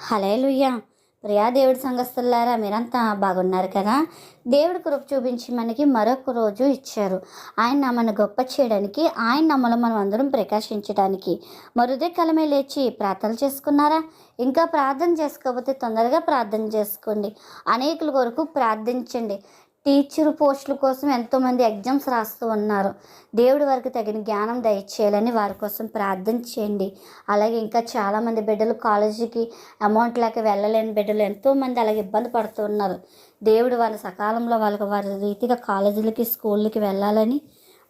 Hallelujah Priya దేవుడి సంఘస్థులారా మీరంతా బాగున్నారు కదా? దేవుడి కృప చూపించి మనకి మరొక రోజు ఇచ్చారు. ఆయన నమ్మను గొప్ప చేయడానికి ఆయన నమ్మలో మనం అందరం ప్రకాశించడానికి. మరుదే కలమే లేచి ప్రార్థన చేసుకున్నారా? ఇంకా ప్రార్థన చేసుకోకపోతే తొందరగా ప్రార్థన చేసుకోండి. అనేకుల కొరకు ప్రార్థించండి. టీచర్ పోస్టుల కోసం ఎంతోమంది ఎగ్జామ్స్ రాస్తూ ఉన్నారు. దేవుడి వారికి తగిన జ్ఞానం దయచేయాలని వారి కోసం ప్రార్థన చేయండి. అలాగే ఇంకా చాలామంది బిడ్డలు కాలేజీకి అమౌంట్ లేక వెళ్ళలేని బిడ్డలు ఎంతోమంది అలాగే ఇబ్బంది పడుతూ ఉన్నారు. దేవుడు వాళ్ళ సకాలంలో వాళ్ళకి వారి రీతిగా కాలేజీలకి స్కూళ్ళకి వెళ్ళాలని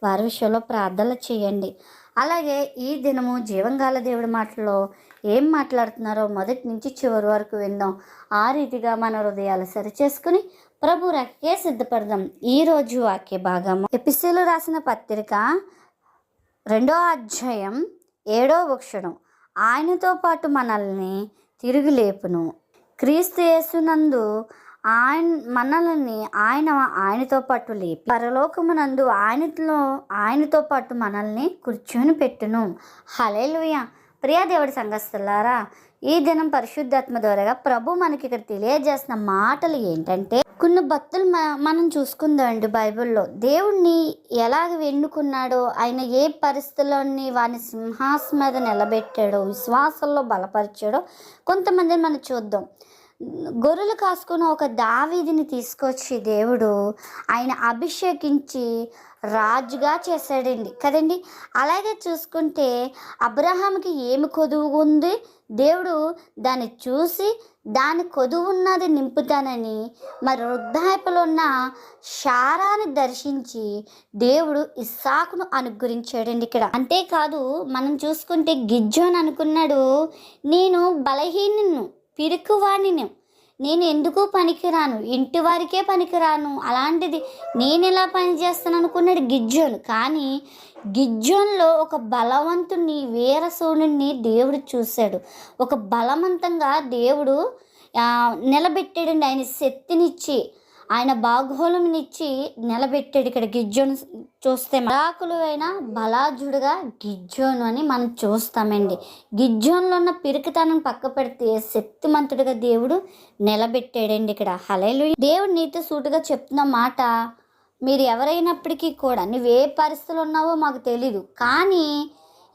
వారి విషయంలో ప్రార్థనలు చేయండి. అలాగే ఈ దినము జీవంగాల దేవుడి మాటల్లో ఏం మాట్లాడుతున్నారో మొదటి నుంచి చివరి వరకు విందాం. ఆ రీతిగా మన హృదయాలు సరిచేసుకుని ప్రభు రక్కే సిద్ధపడదాం? ఈరోజు వాక్య భాగము. ఎపిసోలు రాసిన పత్రిక రెండో అధ్యాయం ఏడో వక్షణం ఆయనతో పాటు మనల్ని తిరిగి లేపును. క్రీస్తు యేసునందు ఆయన మనల్ని ఆయన ఆయనతో పాటు లేపి పరలోకమునందు ఆయనలో ఆయనతో పాటు మనల్ని కూర్చొని పెట్టును. హలేలుయ ప్రియా దేవుడి సంఘస్థులారా ఈ దినం పరిశుద్ధాత్మ ద్వారాగా ప్రభు మనకి ఇక్కడ తెలియజేసిన మాటలు ఏంటంటే కొన్ని భక్తులు మ- మనం చూసుకుందామండి బైబిల్లో. దేవుణ్ణి ఎలాగ వెన్నుకున్నాడో ఆయన ఏ పరిస్థితుల్లోని వాని సింహాసనం మీద నిలబెట్టాడో విశ్వాసంలో బలపరిచాడో కొంతమందిని మనం చూద్దాం. గొర్రెలు కాసుకున్న ఒక దావీదిని తీసుకొచ్చి దేవుడు ఆయన అభిషేకించి రాజుగా చేశాడండి. కదండి? అలాగే చూసుకుంటే అబ్రహాంకి ఏమి కొదువు ఉంది? దేవుడు దాన్ని చూసి దాని కొదువు ఉన్నది నింపుతానని మరి వృద్ధాయపలో ఉన్న శారాన్ని దర్శించి దేవుడు ఇస్సాకును అనుగ్రహించాడండి ఇక్కడ. అంతేకాదు మనం చూసుకుంటే గిజ్జోన్ అనుకున్నాడు నేను బలహీనను పిరుకువాణిని నేను ఎందుకు పనికిరాను? ఇంటి వారికే పనికిరాను. అలాంటిది నేను ఎలా పని చేస్తాను అనుకున్నాడు గిజ్జోను. కానీ గిజ్జోన్లో ఒక బలవంతుని వీరసూనుని దేవుడు చూశాడు. ఒక బలవంతంగా దేవుడు నిలబెట్టాడండి ఆయన శక్తినిచ్చి. ఆయన బాగోళంనిచ్చి నిలబెట్టాడు ఇక్కడ గిజ్జోను చూస్తే మరాకులు అయిన బలాజుడుగా గిజ్జోను అని మనం చూస్తామండి. గిజ్జోన్లో ఉన్న పిరికితనం పక్క పెడితే శక్తిమంతుడిగా దేవుడు నిలబెట్టాడండి ఇక్కడ. హలేలు దేవుడు నీతో సూటుగా చెప్తున్న మాట మీరు ఎవరైనప్పటికీ కూడా నువ్వు ఏ పరిస్థితులు ఉన్నావో మాకు తెలీదు. కానీ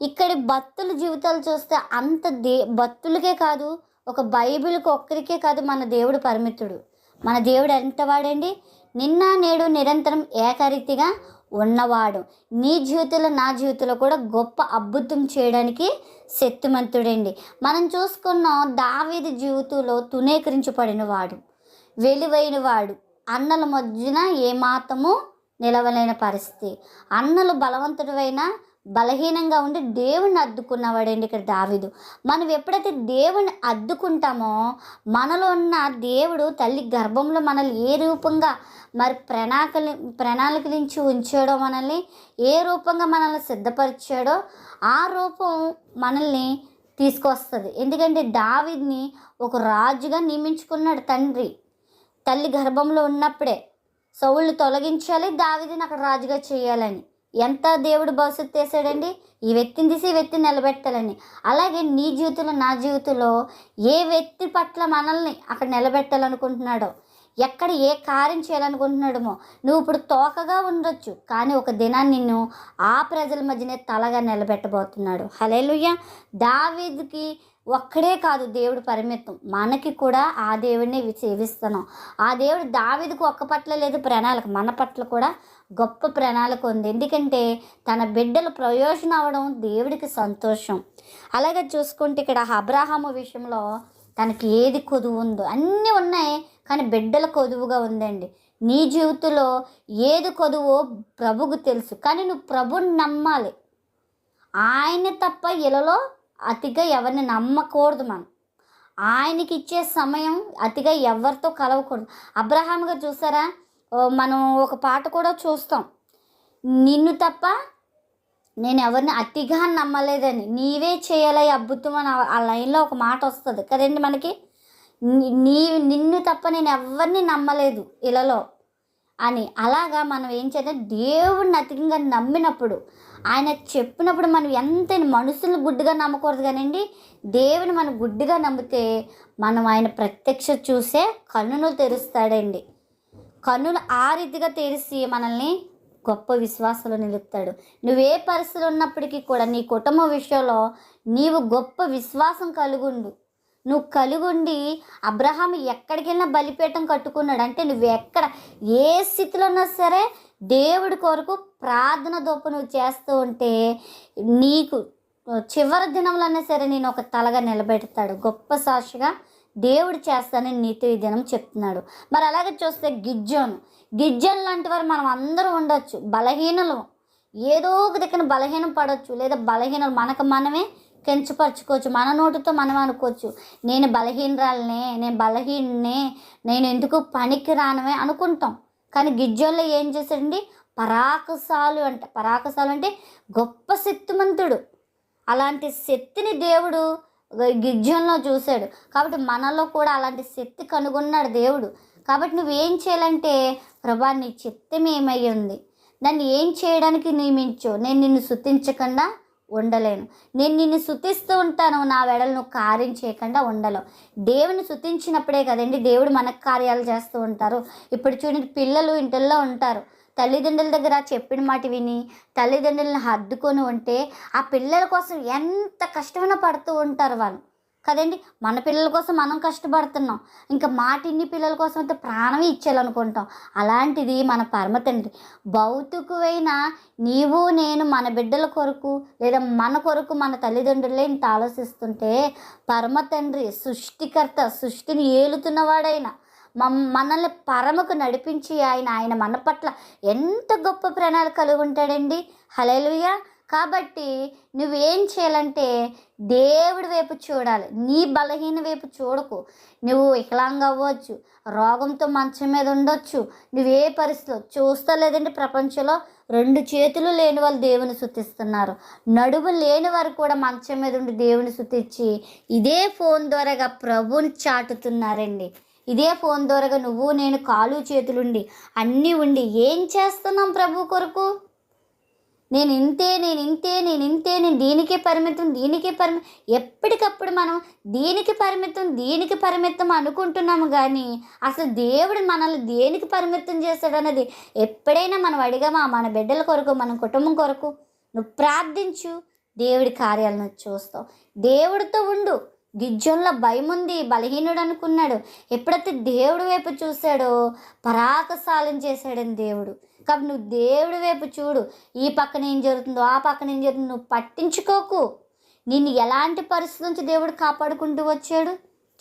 ఇక్కడి భక్తుల జీవితాలు చూస్తే అంత దే భక్తులకే కాదు ఒక బైబిల్కి ఒక్కరికే కాదు మన దేవుడు పరిమితుడు. మన దేవుడు ఎంత వాడండి? నిన్న నేడు నిరంతరం ఏకరీతిగా ఉన్నవాడు. నీ జీవితంలో నా జీవితంలో కూడా గొప్ప అద్భుతం చేయడానికి శక్తిమంతుడండి. మనం చూసుకున్నాం దావీది జీవితంలో తునేకరించబడిన వాడు వెలువైన వాడు అన్నల మధ్యన ఏమాత్రము నిలవలేని పరిస్థితి. అన్నలు బలవంతుడైన బలహీనంగా ఉండి దేవుణ్ణి అద్దుకున్నవాడండి ఇక్కడ దావీదు. మనం ఎప్పుడైతే దేవుణ్ణి అద్దుకుంటామో మనలో ఉన్న దేవుడు తల్లి గర్భంలో మనల్ని ఏ రూపంగా మరి ప్రణాళికలు ప్రణాళికలించి ఉంచాడో మనల్ని ఏ రూపంగా మనల్ని సిద్ధపరిచాడో ఆ రూపం మనల్ని తీసుకొస్తుంది. ఎందుకంటే దావిద్ని ఒక రాజుగా నియమించుకున్నాడు తండ్రి. తల్లి గర్భంలో ఉన్నప్పుడే సౌళ్ళు తొలగించాలి దావిదిని అక్కడ రాజుగా చేయాలని. ఎంత దేవుడు భవిష్యత్తు చేశాడండి? ఈ వ్యక్తిని తీసి ఈ వ్యక్తిని నిలబెట్టాలని. అలాగే నీ జీవితంలో నా జీవితంలో ఏ వ్యక్తి పట్ల మనల్ని అక్కడ నిలబెట్టాలనుకుంటున్నాడో ఎక్కడ ఏ కార్యం చేయాలనుకుంటున్నాడమో నువ్వు ఇప్పుడు తోకగా ఉండొచ్చు కానీ ఒక దినాన్ని నిన్ను ఆ ప్రజల మధ్యనే తలగా నిలబెట్టబోతున్నాడు. హలేలుయ్య దావీద్కి ఒక్కడే కాదు దేవుడు పరిమితం. మనకి కూడా ఆ దేవుడిని సేవిస్తున్నాం. ఆ దేవుడు దావిదకు ఒక్క పట్ల లేదు ప్రణాళిక. మన పట్ల కూడా గొప్ప ప్రణాళిక ఉంది. ఎందుకంటే తన బిడ్డలు ప్రయోజనం అవడం దేవుడికి సంతోషం. అలాగే చూసుకుంటే ఇక్కడ అబ్రాహాము విషయంలో తనకి ఏది కొదువు ఉందో అన్నీ ఉన్నాయి కానీ బిడ్డల కొదువుగా ఉందండి. నీ జీవితంలో ఏది కొదువో ప్రభుకు తెలుసు. కానీ నువ్వు ప్రభుని నమ్మాలి. ఆయన తప్ప ఇలలో అతిగా ఎవరిని నమ్మకూడదు మనం. ఆయనకి ఇచ్చే సమయం అతిగా ఎవరితో కలవకూడదు. అబ్రహాంగా చూసారా? మనం ఒక పాట కూడా చూస్తాం. నిన్ను తప్ప నేను ఎవరిని అతిగా నమ్మలేదని నీవే చేయాలి అద్భుతం అని ఆ- లైన్లో ఒక మాట వస్తుంది కదండి మనకి? నీ నిన్ను తప్ప నేను ఎవరిని నమ్మలేదు ఇలాలో అని. అలాగా మనం ఏం చేద్దాం? దేవుడిని అతిగా నమ్మినప్పుడు ఆయన చెప్పినప్పుడు మనం ఎంత మనుషులను గుడ్డిగా నమ్మకూడదు కానండి. దేవుని మనం గుడ్డిగా నమ్మితే మనం ఆయన ప్రత్యక్ష చూసే కన్నును తెరుస్తాడండి. కన్నులు ఆ రీతిగా తెరిచి మనల్ని గొప్ప విశ్వాసంలో నిలుపుతాడు. నువ్వే పరిస్థితులు ఉన్నప్పటికీ కూడా నీ కుటుంబ విషయంలో నీవు గొప్ప విశ్వాసం కలుగుండు. నువ్వు కలుగుండి అబ్రహాం ఎక్కడికి వెళ్ళినా బలిపీఠం కట్టుకున్నాడు. అంటే నువ్వు ఎక్కడ ఏ స్థితిలో ఉన్నా సరే దేవుడి కొరకు ప్రార్థన దొప్పు నువ్వు చేస్తూ ఉంటే నీకు చివరి దినంలోనే సరే నేను ఒక తలగా నిలబెడతాడు. గొప్ప సాక్షిగా దేవుడు చేస్తానని నీతి ఈ దినం చెప్తున్నాడు. మరి అలాగే చూస్తే గిజ్జోను. గిజ్జోన్ లాంటి వారు మనం అందరూ ఉండొచ్చు. బలహీనలు. ఏదో ఒక దగ్గర బలహీనం పడవచ్చు లేదా బలహీనలు మనకు మనమే కించపరచుకోవచ్చు. మన నోటితో మనం అనుకోవచ్చు. నేను బలహీనరాలనే నేను బలహీననే నేను ఎందుకు పనికి రానమే అనుకుంటాం. కానీ గిజ్జోల్లో ఏం చేశాడండి? పరాకసాలు అంటే. పరాకసాలు అంటే గొప్ప శక్తిమంతుడు. అలాంటి శక్తిని దేవుడు గిజ్జంలో చూశాడు. కాబట్టి మనలో కూడా అలాంటి శక్తి కనుగొన్నాడు దేవుడు. కాబట్టి నువ్వేం చేయాలంటే ప్రభా నీ చిత్తం ఏమై ఉంది? దాన్ని ఏం చేయడానికి నియమించు? నేను నిన్ను శుతించకుండా ఉండలేను. నేను నిన్ను శుతిస్తూ ఉంటాను నా వెడలు నువ్వు కార్యం చేయకుండా ఉండలేవు. దేవుని శుతించినప్పుడే కదండి దేవుడు మనకు కార్యాలు చేస్తూ ఉంటారు. ఇప్పుడు చూడండి పిల్లలు ఇంటిల్లో ఉంటారు. తల్లిదండ్రుల దగ్గర చెప్పిన మాట విని తల్లిదండ్రులను హద్దుకొని ఉంటే ఆ పిల్లల కోసం ఎంత కష్టమైనా పడుతూ ఉంటారు వాళ్ళు. కదండి? మన పిల్లల కోసం మనం కష్టపడుతున్నాం. ఇంకా మాటిన్ని పిల్లల కోసం అయితే ప్రాణమే ఇచ్చేయాలనుకుంటాం అలాంటిది మన పరమ తండ్రి. భౌతికమైన నీవు నేను మన బిడ్డల కొరకు లేదా మన కొరకు మన తల్లిదండ్రులే ఇంత ఆలోచిస్తుంటే పరమ తండ్రి సృష్టికర్త సృష్టిని ఏలుతున్నవాడైనా మమ్ మనల్ని పరమకు నడిపించి ఆయన ఆయన మన పట్ల ఎంత గొప్ప ప్రణాళిక కలిగి ఉంటాడండి. హలేలుయ్యా కాబట్టి నువ్వేం చేయాలంటే దేవుడి వైపు చూడాలి. నీ బలహీన వైపు చూడకు. నువ్వు వికలాంగా అవ్వచ్చు రోగంతో మంచం మీద ఉండొచ్చు నువ్వే పరిస్థితిలో చూస్తా లేదంటే ప్రపంచంలో రెండు చేతులు లేని వాళ్ళు దేవుని శుతిస్తున్నారు నడుము లేని వారు కూడా మంచం మీద ఉండి దేవుని శుతిచ్చి ఇదే ఫోన్ ద్వారాగా ప్రభుని చాటుతున్నారండి. ఇదే ఫోన్ ద్వారాగా నువ్వు నేను కాలు చేతులుండి అన్నీ ఉండి ఏం చేస్తున్నాం ప్రభు కొరకు? నేను ఇంతే నేను ఇంతే నేను ఇంతే నేను దీనికే పరిమితం దీనికే పరిమితం ఎప్పటికప్పుడు మనం దీనికి పరిమితం దీనికి పరిమితం అనుకుంటున్నాము కానీ అసలు దేవుడు మనల్ని దేనికి పరిమితం చేశాడన్నది ఎప్పుడైనా మనం అడిగామా? మన బిడ్డల కొరకు మన కుటుంబం కొరకు? నువ్వు ప్రార్థించు దేవుడి కార్యాలను చూస్తావు. దేవుడితో ఉండు. గిజ్జంలో భయం ఉంది బలహీనుడు అనుకున్నాడు. ఎప్పుడైతే దేవుడి వైపు చూశాడో పరాకసాలం చేశాడని దేవుడు. కాబట్టి నువ్వు దేవుడి వైపు చూడు. ఈ పక్కన ఏం జరుగుతుందో ఆ పక్కన ఏం జరుగుతుందో నువ్వు పట్టించుకోకు. నిన్ను ఎలాంటి పరిస్థితి నుంచి దేవుడు కాపాడుకుంటూ వచ్చాడు?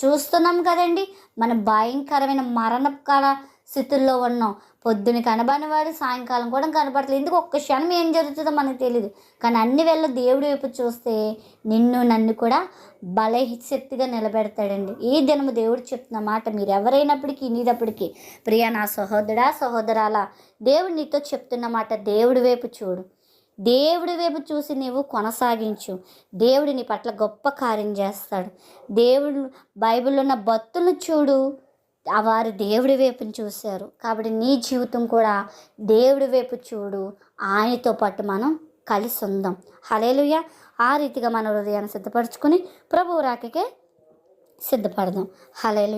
చూస్తున్నాం కదండి. మన భయంకరమైన మరణకాల స్థితుల్లో ఉన్నాం. పొద్దున కనబడినవాడు సాయంకాలం కూడా కనబడట్లేదు ఎందుకు ఒక్క క్షణం ఏం జరుగుతుందో మనకు తెలియదు కానీ అన్ని వేళ దేవుడి వైపు చూస్తే నిన్ను నన్ను కూడా బలశక్తిగా నిలబెడతాడండి. ఈ దినము దేవుడు చెప్తున్న మాట మీరు ఎవరైనప్పటికీ ఇనిదప్పటికీ ప్రియా నా సహోదరా సహోదరాల దేవుడు నీతో చెప్తున్న మాట దేవుడి వైపు చూడు. దేవుడి వైపు చూసి నీవు కొనసాగించు. దేవుడు నీ పట్ల గొప్ప కార్యం చేస్తాడు. దేవుడు బైబిల్లో ఉన్న భక్తులను చూడు. వారు దేవుడి వైపు చూశారు. కాబట్టి నీ జీవితం కూడా దేవుడి వైపు చూడు. ఆయనతో పాటు మనం కలిసి ఉందాం. హలేలుయ ఆ రీతిగా మన హృదయాన్ని సిద్ధపరచుకొని ప్రభువు రాకకే సిద్ధపడదాం. హలేలు